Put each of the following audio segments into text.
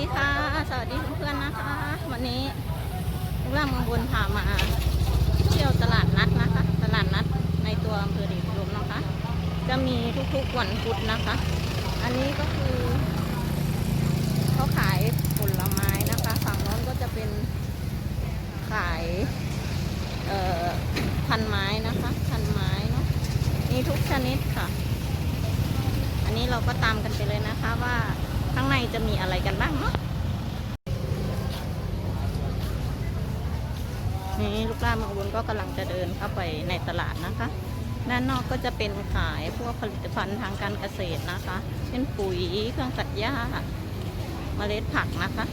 ดีค่ะ สวัสดีเพื่อนๆนะคะ วันนี้ลูกร่างเมืองบนพามาเที่ยวตลาดนัดนะคะ ตลาดนัดในตัวอำเภอเดชอุดมนะคะ จะมีทุกๆวันพุธนะคะ อันนี้ก็คือเขาขายผลไม้นะคะ ฝั่งโน้นก็จะเป็นขายเอ่อพันไม้นะคะพันไม้เนาะมีทุกชนิดค่ะ อันนี้เราก็ตามกันไปเลยนะคะว่า ข้างในจะมีอะไรกันบ้างเนาะนี่ลูกล่ามืองอุบลก็กำลังจะเดินเข้าไปในตลาดนะคะ ด้านนอกก็จะเป็นขายพวกผลิตภัณฑ์ทางการเกษตรนะคะ เช่นปุ๋ยเครื่องตัดหญ้าเมล็ดผักนะคะ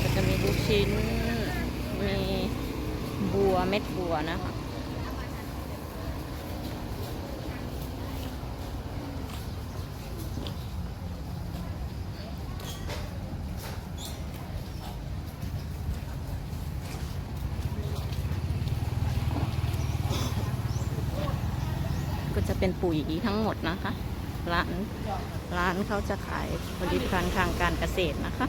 ก็จะมีลูกชิ้น มีบัวเม็ดบัวนะคะ ก็จะเปุ๋ยทั้งหมดนะคะ ร้านร้านเขาจะขายผลิตภัณฑ์ทางการเกษตรนะคะ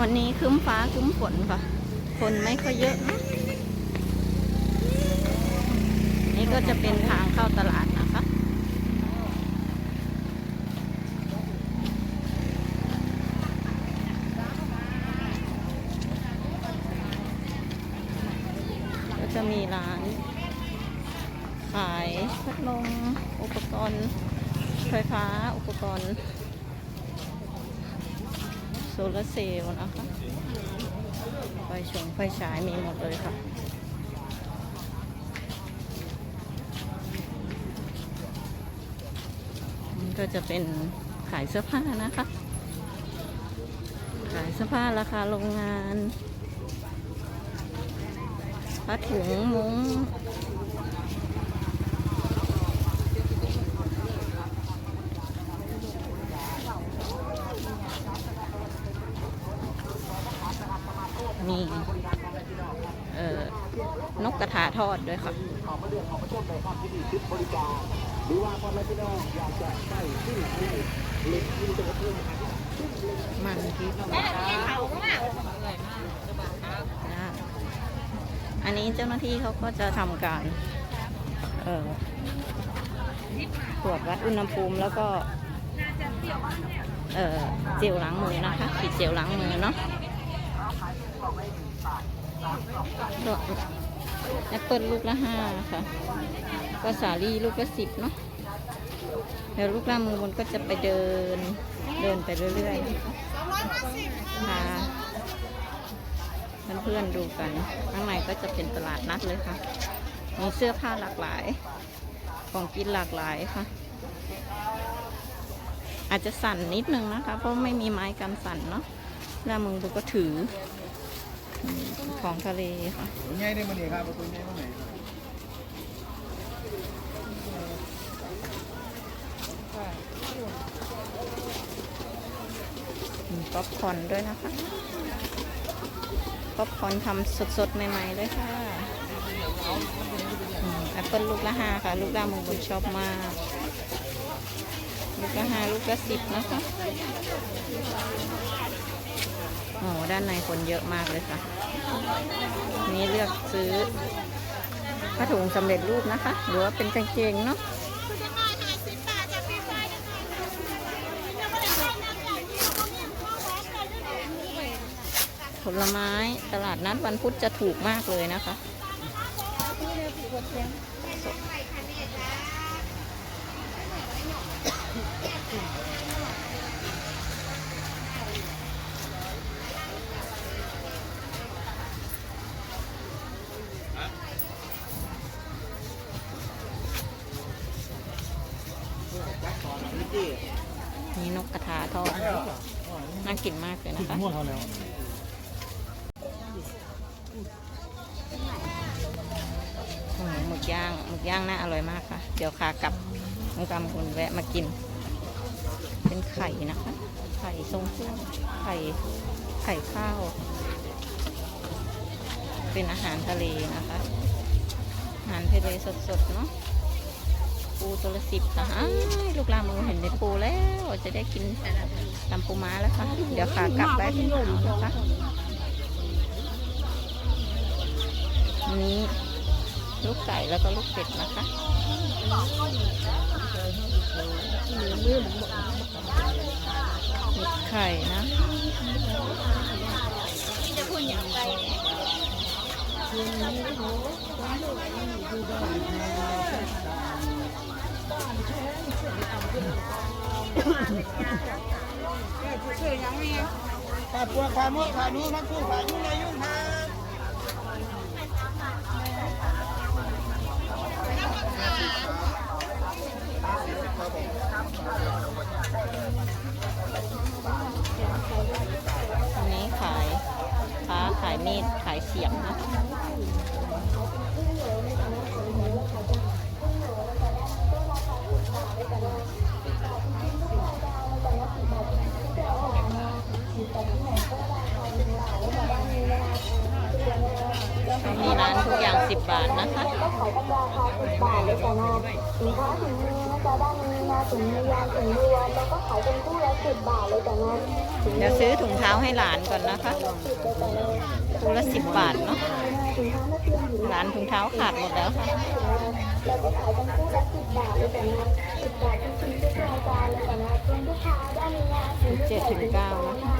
วันนี้คึ้มฟ้าคึ้มฝนค่ะ คนไม่ค่อยเยอะนะ นี่ก็จะเป็นทางเข้าตลาดนะคะ ก็จะมีร้าน ขายพัด ลมอุปกรณ์ไฟฟ้าอุปกรณ์โซลาร์เซลล์นะคะไฟชงไฟฉายมีหมดเลยค่ะนี่ก็จะเป็นขายเสื้อผ้านะคะ ขายเสื้อผ้าราคาโรงงานผ้าถุงมุ้ง มีเอ่อนกก ระทาทอดด้วยค่ะมันพริกจ้าอันนี้เจ้าหน้าที่เขาก็จะทำการเออตรวจวัดอุณหภูมิแล้วก็เออเจลล้างมือนะคะฉีดเจลล้างมือเนาะ แอปเปิลลูกละห้าค่ะก็สาลี่ลูกละสิบเนาะเดี๋ยวลูกล่ามือบนก็จะไปเดินเดินไปเรื่อยๆพาเพื่อนๆดูกันข้างในก็จะเป็นตลาดนัดเลยค่ะ มีเสื้อผ้าหลากหลาย ของกินหลากหลายค่ะ อาจจะสั่นนิดนึงนะคะ เพราะไม่มีไม้กันสั่นเนาะล่ามือบนก็ถือ ของทะเลค่ะตัวใหญ่ได้มาเนี่ยครับตัวใหญ่มาไหนมีป๊อปคอร์นด้วยนะคะป๊อปคอร์นทำสดๆ ใหม่ๆเลยค่ะแอปเปิลลูกละห้าค่ะ ลูกละมงคลชอบมาก ลูกละห้าลูกละสิบนะคะ โอ้ด้านในคนเยอะมากเลยค่ะ นี่เลือกซื้อผ้าถุงสำเร็จรูปนะคะ หรือว่าเป็นกางเกงเนาะผลไม้ตลาดนัดวันพุธจะถูกมากเลยนะคะ น่ากินมากเลยนะคะม่วงเขาแล้วอืมหมึกย่างหมึกย่างน่าอร่อยมากค่ะ เดี๋ยวขากลับน้องกำคุณแวะมากิน เป็นไข่นะคะ ไข่ทรงเครื่องไข่ไข่ข้าว เป็นอาหารทะเลนะคะ อาหารทะเลสดๆเนาะ ปูตัวละสิบค่ะอ้ายลูกลามึงเห็นในปูแล้วจะได้กินตำปูม้าแล้วค่ะ เดี๋ยวขากลับไปนะคะนนี้ลูกไก่แล้วก็ลูกเป็ดนะคะเห็ดไข่นะขาปัวขาหม้อขาหนูครับผู้ขายุ่งเลยยุ่งครับอันนี้ขายค้าขายมีดขายเสียมนะ มีร้านทุกอย่าง 10 บาทนะคะก็ขายกันราคาสิบาทเลยจ้ะนะสินค้าถึงมือนะจ๊ะด้านนี้นะถึงมือยางถึงมือวันแล้วก็ขายเป็นคู่ละสิบบาทเลยจ้ะนะถึงมืเดี๋ยวซื้อถุงเท้าให้หลานก่อนนะคะสิบเละนะคู่ละ10 บาทเนาะรียนหญิงร้านถุงเท้าขาดหมดแล้วค่ะเราก็ขายกันคู่ละสิบาทเลยจ้ะนะสิบบาททุกชิ้นทุกรายการเลยจ้ะนะเป็นลูกค้าด้านนี้นะถึงเจ็ดถึงเก้านะคะ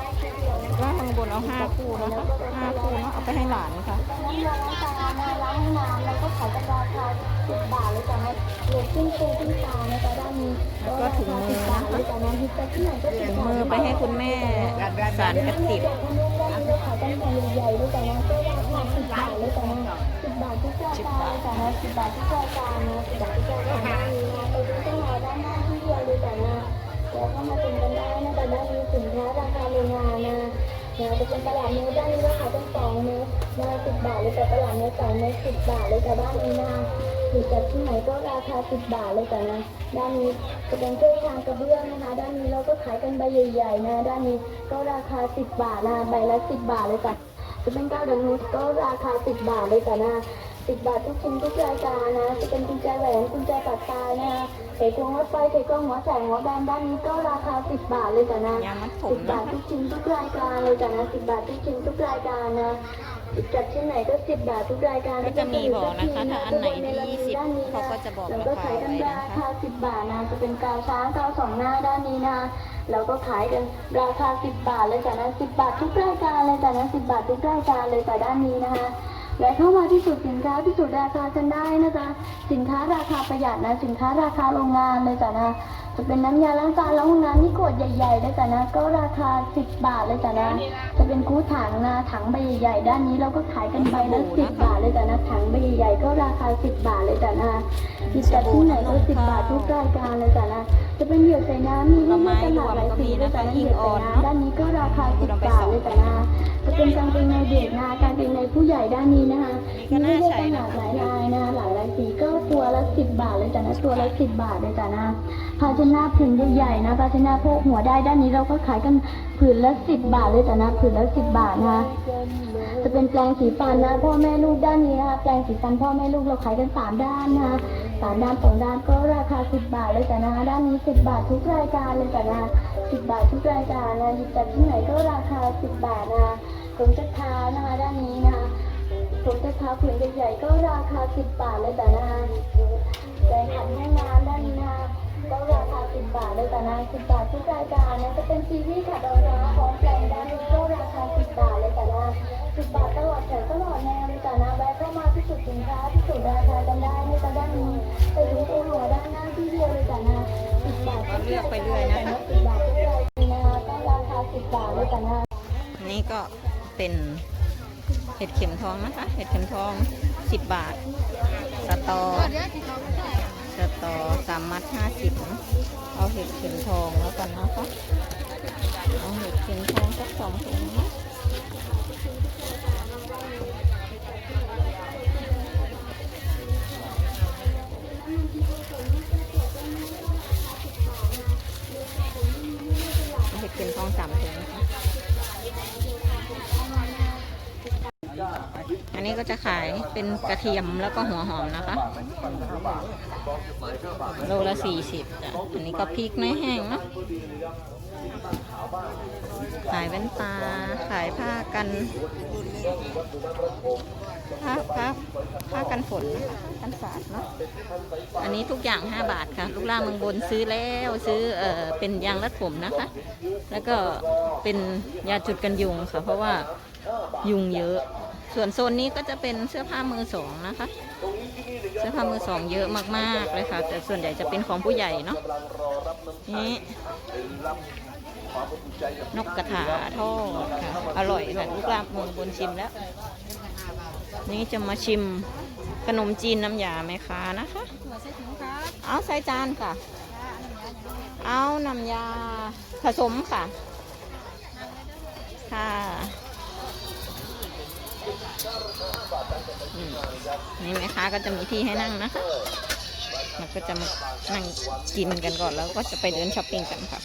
ว่างสิบบาทแต่ทุกอย่างสิบบาทนะไปเก็บไปหาด้านหน้าที่เดียวเลยจ้ะนะไปเก็บไปหาด้านหน้าที่เดียวนะว่าทางบนเอาห้าคู่นะคะห้าคู่เนาะเอาไปให้หลานค่ะน้ำยาล้างจาล้างห้องน้ำแล้วก็ขายกันราคาสิบบาทเลยจ้ะนะเหลือขึ้นปูขึ้นปลานะจ๊ะด้านนี้แล้วก็ถุงมือนะคะเลยจ้ะนะฮิตที่ไหนก็ถุงมือไปให้คุณแม่สารกระติบขายกันใหญ่ๆเลยจ้ะนะก็ราคาสิบบาทเลยจ้ะนะสิบบาททุกรายกายจ้ะนะสิบบาททุกรายการนะสิบบาททุกจานนะไปดูต้นไม้ด้านหน้าที่เดียวเลยจ้ะนะ แล้วก็มาเป็นกันได้นะแต่ด้านนี้สินค้าราคาโรงงานนะนะจะเป็นตลาดเนื้อด้านนี้ราคาต้องสองเนื้อนะสิบบาทเลยแต่ตลาดเนื้อสองเนื้อสิบบาทเลยจ้ะด้านนี้นะหรือจากที่ไหนก็ราคาสิบบาทเลยจ้ะนะด้านนี้จะเป็นเครื่องทางกระเบื้องนะคะ ด้านนี้เราก็ขายกันใบใหญ่ๆนะด้านนี้ก็ราคาสิบบาทนะใบละสิบบาทเลยจ้ะจะเป็นก้าวดังนุชก็ราคา10บบาทเลยจ้ะนะ 10บาททุกชิ้นทุกรายการนะ จะเป็นกุญแจแหวนกุญแจปัดตายนะเขยกวงรถไฟเขยกวงหัวแสงหัวแบนด้านนี้ก็ราคา10บาทเลยจ้ะนะยามัดผม10บานะททุกชิ้นทุกรายการเลยจ้ะนะ10บาททุกชิ้นทุกรายการนะจัดชิ้นไหนก็10บาททุกรายการก็จะมีบอกนะคะถ้าอันไหนที่20เขาก็จะบอกแล้วราก็คาขายกันไว้รานะคะคา10บาทนะจะเป็นกาวช้างกาวสองหน้าด้านนี้นะแล้วก็ขายกันราคา10บาทเลยจ้ะนะ10บาททุกรายการเลยจ้ะนะ10บาททุกรายการเลยจ้ะด้านนี้นะคะ และเข้ามาที่สุดสินค้าที่สุดราคากันได้นะจ๊ะสินค้าราคาประหยัดนะสินค้าราคาโรงงานเลยจ้ะนะจะเป็นน้ำยาล้างจานล้างห้องน้ำนี่ขวดใหญ่ๆเลยจ้ะนะ ก็ราคา10บาทเลยจ้ะนะ จะเป็นกู้ถังนะถังใบใหญ่ๆด้านนี้เราก็ขายกันใบละ10บาทเลยจ้ะนะถังใบใหญ่ๆก็ราคา10บาทเลยจ้ะนะหยิบจากที่ไหนก็10บาททุกรายการเลยจ้ะนะ จะเป็นเหยื่อใส่น้ำมีให้เลือกกันหลากหลายสีด้วยจ้ะนะเหยื่อใส่น้ำด้านนี้ก็ราคา10บาทเลยจ้ะนะจะเป็นกางเกงในเด็กนะกางเกงในผู้ใหญ่ด้านนี้นะคะมีให้เลือกกันหลากหลายลายนะหลากหลายสีก็ตัว ละ10บบาทเลยจ้ะนะตัวละ10บบาทเลยจ้ะนะภาชนะผืนใหญ่ๆนะภาชนะพวกหัวได้ด้านนี้เราก็ขายกันผืนละสิบบาทเลยจ้ะนะผืนละสิบบาทนะจะเป็นแปรงสีฟันนะพ่อแม่ลูกด้านนี้นะคะแปรงสีฟันพ่อแม่ลูกเราขายกันสามด้านนะสามด้านสองด้านก็ราคาสิบบาทเลยจ้ะนะด้านนี้สิบบาททุกรายการเลยจ้ะนะสิบบาททุกรายการนะหยิบจากที่ไหนก็ราคาสิบบาทนะผมจะเท้านะคะด้านนี้นะคะผมจะเท้าผืนใหญ่ๆก็ราคาสิบบาทเลยจ้ะนะแปรงขัดห้องน้ำด้านนี้นะคะก็ราคา10บบาทเลยแต่นะ10บบาททุกรายการนะจะเป็นซีรีส์ขัดรองเท้าพร้อมแปลงด้านนี้ก็ราคา10บบาทเลยแต่นะ10บบาทตลอดแถวตลอดแนวเลยแต่นะแวะเข้ามาพิสูจน์สินค้าพิสูจน์ราคากันได้ในตะด้านนี้ไปดูตัวหัวด้านหน้าที่เดียวเลยแต่นะ10บาททุกรายการเลยนะ10บาททุกรายการนะคะก็ราคา10บาทเลยแต่นะนี่ก็เป็นเห็ดเข็มทองนะคะ เห็ดเข็มทอง 10 บาท สตอะตอสามมัดห้าสิบเอาเห็ดเข็มทองแล้วกันนะคะเอาเห็ดเข็มทองสักสองถุงนะเห็ดเข็มทองสามถุงนะคะ นนี้ก็จะขายเป็นกระเทียมแล้วก็หัวหอมนะคะ โลละสี่สิบจ้ะอันนี้ก็พริกไม่แห้งเนาะขายแว่นตา ขายผ้ากัน ผ้าผ้าผ้ากันฝนกันสาดเนาะ อันนี้ทุกอย่าง 5 บาทค่ะ ลูกล่าเมืองบนซื้อแล้วซื้อเออเป็นยางรัดผมนะคะ แล้วก็เป็นยาจุดกันยุงค่ะ เพราะว่ายุงเยอะ ส่วนโซนนี้ก็จะเป็นเสื้อผ้ามือสองนะคะ เสื้อผ้ามือสองเยอะมากๆเลยค่ะ แต่ส่วนใหญ่จะเป็นของผู้ใหญ่เนาะนี่นกกระถาทอดค่ะอร่อยค่ะลูกลาบเมืองบนชิมแล้ว นี่จะมาชิมขนมจีนน้ำยาไหมคะนะคะเอาใส่จานค่ะ เอาน้ำยาผสมค่ะค่ะ นี่แม่ค้าก็จะมีที่ให้นั่งนะคะมันก็จะนั่งกินกันก่อนแล้วก็จะไปเดินช้อปปิ้งกันค่ะ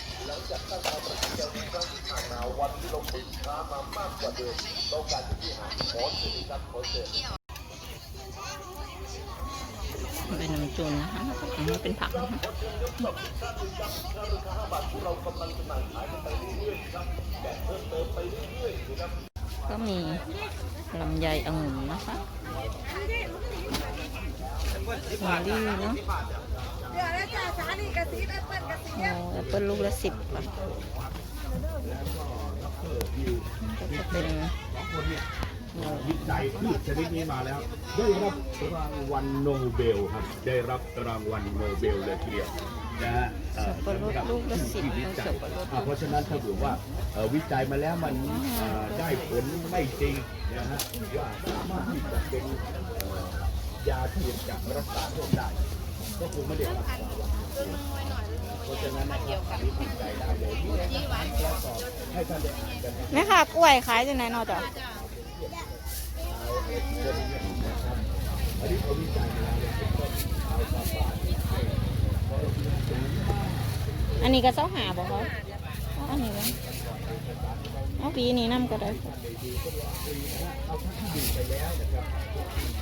เป็นน้ำจุนนะคะอันนี้เป็นผักนะคะ ก็มีลำไยองุ่นนะคะสาลี่เนาะเดี๋ยวนาะสีแอปเปิ้ลกระสีโอ้แอปเปิลลูกละสิบค่ะก็จะเป็นวิจัยพืชชนิดนี้มาแล้ว ได้รับรางวัลโนเบลครับ ได้รับรางวัลโนเบลเลยทีเดียว นะฮะเอ่อสับปะรดลูกละสิบที่วิจัสัยบปะรด อ่าเพราะฉะนั้นถ้าเผื่อว่าเอ่อวิจัยมาแล้วมันเอ่อได้ผลไม่จริงนะฮะว่าสามารถที่จะเป็นเอ่อยาที่จะรักษาโรคได้ ก็คงไม่ได้รับรางวัลเพราะฉะนั้นนะครับอันนี้วิจัยได้เลยให้ท่านได้อ่านกันนะแม่ค่ะกล้วยขายจากไหนเนอจ๊ะอันนี้เขาวิจัยมาแล้วเนี่ยเป็นต้นเอาสาบาน อันนี้ก็เจ้าหาบอกเขาอาอันนี้เอาปีนี้น้ำก็ได้เอาแล้วนะครับ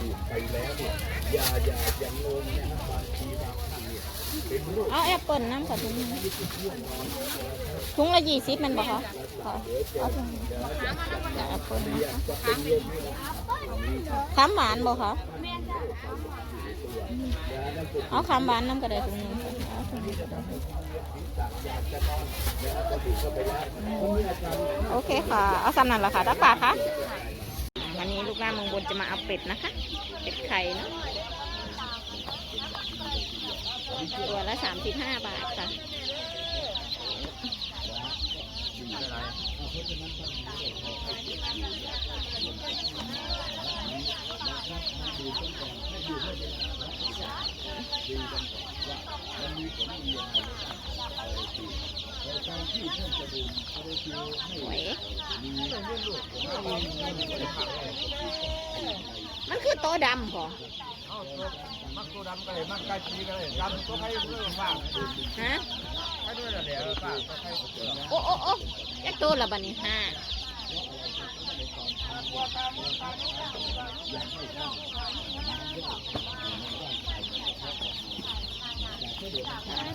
ดื่มไปแล้วเนี่ยอย่าอย่าอย่างงงนะครับบางทีบางท่านเนี่ยเป็นโรคเอแอปเปิลน้ำกับถุงถุงละยี่สิบมันบอกเขาค่ะเอาถุงแอปเปิลคำหวานบอกเขาเอาคำหวานน้ำก็ได้ถุงนึง โอเคค่ะ เอาสำนันละค่ะถ้าป่าคะวันนี้ลูกหน้ามืองบนจะมาเอาเป็ดนะคะ เป็ดไข่เนาะตัวละสามสิบห้าบาทค่ะห วยมันคือโตดำพอมักตัวดำก็เลยมักไก่ชีก็เลยดำตัวไข่เพื่อนบ้างฮะไข่ด้วยเหรอเดี๋ยวป้าตัวไข่เพื่อนโอ้โอ้โอ้ยักตัวละบันนี้ห้า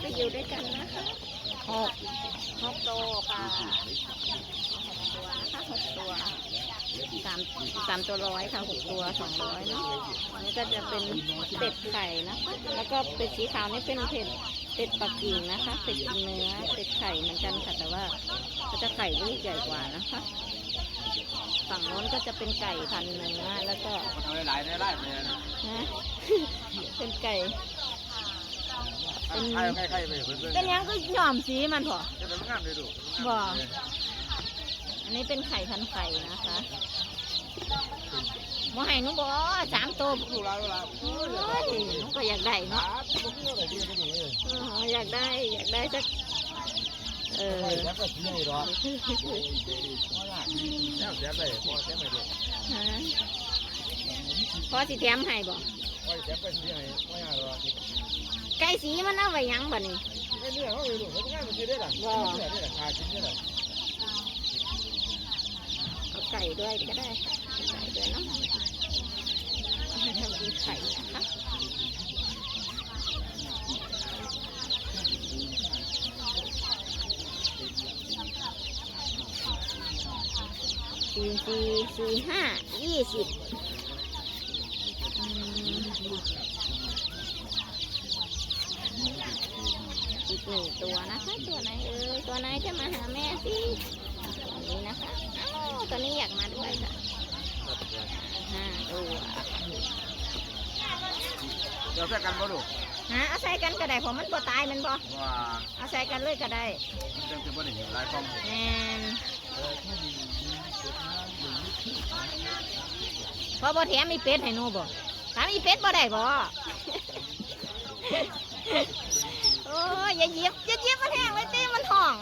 ไปอยู่ด้วยกันนะคะหกหกตัวค่ะตัวนะคะหกตัวสามสามตัวร้อยค่ะหกตัวสองร้อยเนาะอันนี้ก็จะเป็นเป็ดไข่นะคะ แล้วก็เป็ดสีขาวนี่เป็นเป็ดเป็ดปักกิ่งนะคะเป็ดกินเนื้อเป็ดไข่เหมือนกันค่ะแต่ว่าก็จะไข่ลูกใหญ่กว่านะคะฝั่งโน้นก็จะเป็นไก่พันธุ์เนื้อแล้วก็เป็นไก่ เป็นไข่ไข่ไข่ไปเพื่อนเพื่อนเป็นหยังก็ยอมสีมันพอจะเป็นงามเลยดูบ่อันนี้เป็นไข่พันไข่นะคะบ่ให้หนุบ่สามตัวดูแล้วดูแล้วโอ้ยหนุก็อยากได้เนาะผมก็เลยดีก็ดีเลยเอออยากได้อยากได้สักเออแล้วก็ชี้ให้รอแล้วเสียไปพอเสียไปเลยฮะพอสิแถมให้บ่โอ้ยเสียไปชี้ให้ไม่ยากหรอก ไก่สีมันเอาไว้หยังบ่นี่ไอ้เนี่ยเขาไปดูเขาจะงานมันจะได้หรอเนี่ยเนี่ยขาชิ้นเนี่ยเอาไก่ด้วยก็ได้ค่ะเอาไก่ด้วยเนาะข่นะคะสี่สี่สี่ห้ายี่สิบอืมอีก หนึ่งตัวนะคะตัวไหนเอ่ยตัวไหนจะมาหาแม่สิตัวนี้นะคะอ้าวตัวนี้อยากมาด้วยค่ะห้าตัวเดี๋ยวใส่กันบ่ลูกฮะเอาใส่กันก็ได้ผมมันบ่ตายแมันบ่ว่าเอาใส่กันเลยก็ได้จังสิบ่ได้เห็นหลายกล้องแมนพอบ่แถมมีเป็ดให้หนูบ่ถามมีเป็ดบ่ได้บ่โอ้ ยอย่าเยียบอย่าเยียบมันแห้งเลยตีมันห่อง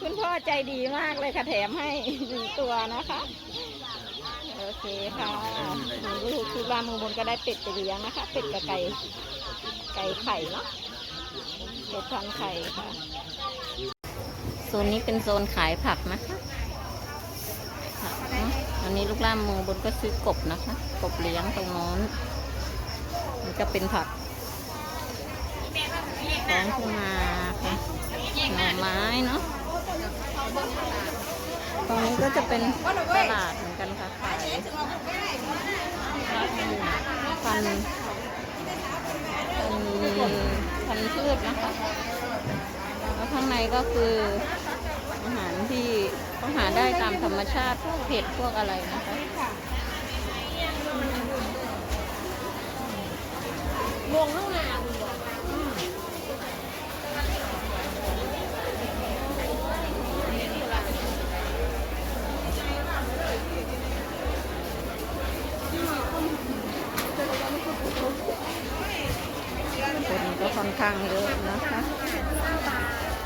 คุณพ่อใจดีมากเลยค่ะแถมให้หนึ่งตัวนะคะ โอเคค่ะลูกคือรามมือบนก็ได้เป็ดไปเลี้ยงนะคะ เป็ดกับไก่ ไก่ไข่เนาะเป็ดพันไข่ค่ะ โซนนี้เป็นโซนขายผักนะคะผักเนาะอันนี้ลูกล่ามมือบนก็ซื้อกบนะคะ กบเลี้ยงตรงโน้นมันก็เป็นผัก ของขึ้นมาค่ะหน่อไม้เนาะตรงนี้ก็จะเป็นตลาดเหมือนกันค่ะขายพันพันพืชนะคะแล้วข้างในก็คืออาหารที่เขาหาได้ตามธรรมชาติพวกเห็ดพวกอะไรนะคะคน ก็ค่อนข้างเยอะนะคะ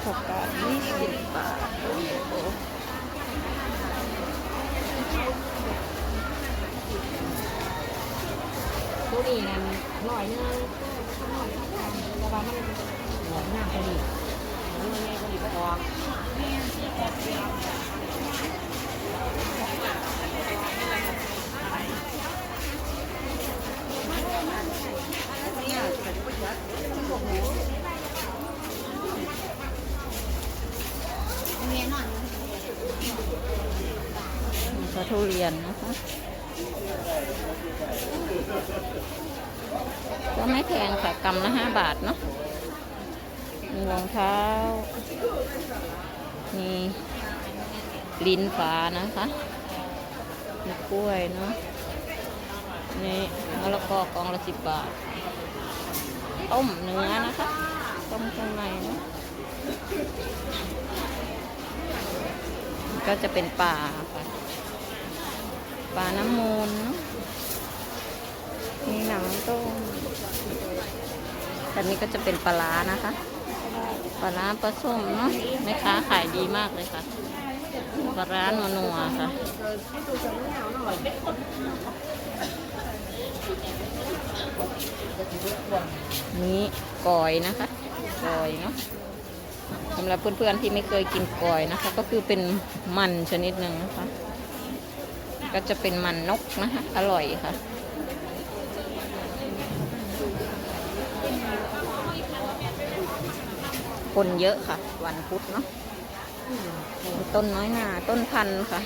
ผักกาดยี่สิบบาทโอ้โหตัวนี้นั่นร้อยหนึงแต่ว่ามันหวานมากพอดีมันไม่ใหญ่พอดีก็ออก นี่ก็ทุเรี ยนนะคะก็ไม่แพงค่ะกำละห้าบาทเนาะมีรองเท้า มีลิ้นฟ้านะคะ มีกล้วยเนาะ นี่มะละกอกองละสิบบาท ต้มเนื้อนะคะ ต้มข้างในเนาะก็จะเป็นปลาค่ะ ปลาน้ำมูลเนาะมีหนังต้มแต่นี้ก็จะเป็นปลาร้านะคะ ปลาร้าปลาส้มเนาะแม่ค้าขายดีมากเลยค่ะ ปลาร้านัวๆค่ะนี้กอยนะคะกอยเนาะสำหรับเพื่อนๆที่ไม่เคยกินกอยนะคะ ก็คือเป็นมันชนิดหนึ่งนะคะ ก็จะเป็นมันนกนะคะ อร่อยค่ะ คนเยอะค่ะ วันพุธเนาะต้นน้อยหนาต้นพันธุ์ค่ะ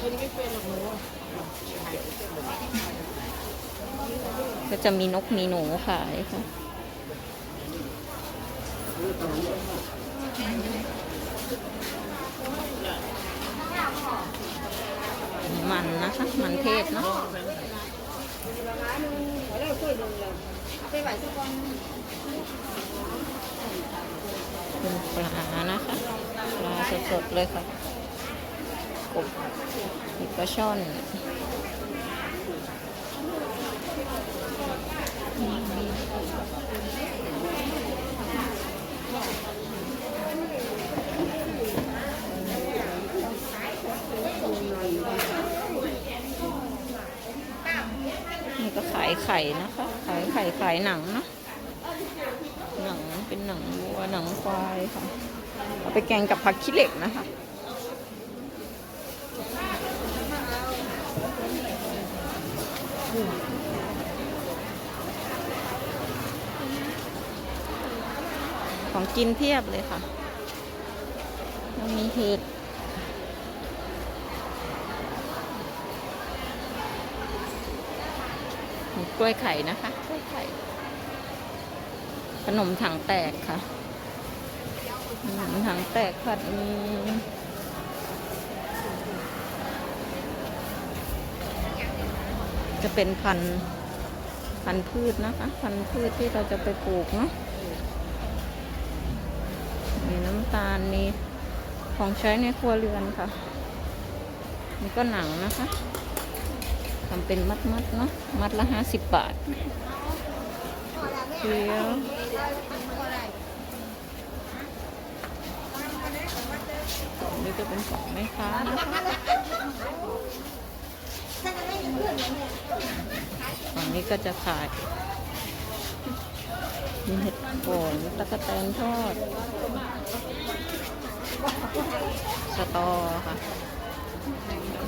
ก็จะมีนกมีหนูขายค่ะ มันนะคะ มันเทศเนาะเป็นปลานะคะปลาสดๆเลยค่ะกบปลาช่อน ข่นะคะ ขายไข่ขายหนังนะหนังเป็นหนังวัวหนังควายค่ะ เอาไปแกงกับผักขี้เหล็กนะคะของกินเพียบเลยค่ะ มีเห็ด กล้วยไข่นะคะกล้วยไข่ขนมถังแตกค่ะขนมถังแตกผัดมีจะเป็นพันพันพืชนะคะ พันพืชที่เราจะไปปลูกเนาะมีน้ำตาลมีของใช้ในครัวเรือนค่ะนี่ก็หนังนะคะ ทำเป็นมัดๆเนาะมัดละห้าสิบบาทเดียวนี่จะเป็นของแม่ค้านะคะฝั่งนี้ก็จะขายมีเห็ดโคนตะกะแตนทอด สตอค่ะ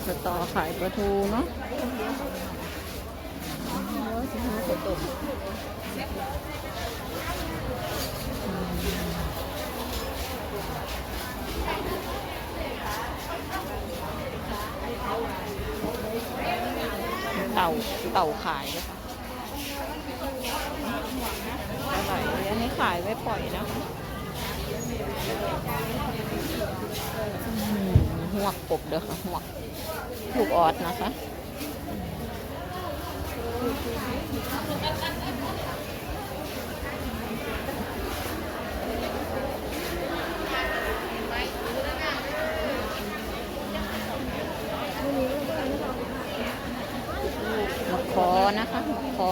สตอขายปลาทูเนาะสิบห้าขวตกเต่าเต่าขายเลยค่ะอะไรอันนี้ขายไว้ปล่อยนะคะ อืมวกกบเด้อค่ะหวกลูกออดนะคะมะขอนะคะมะขอ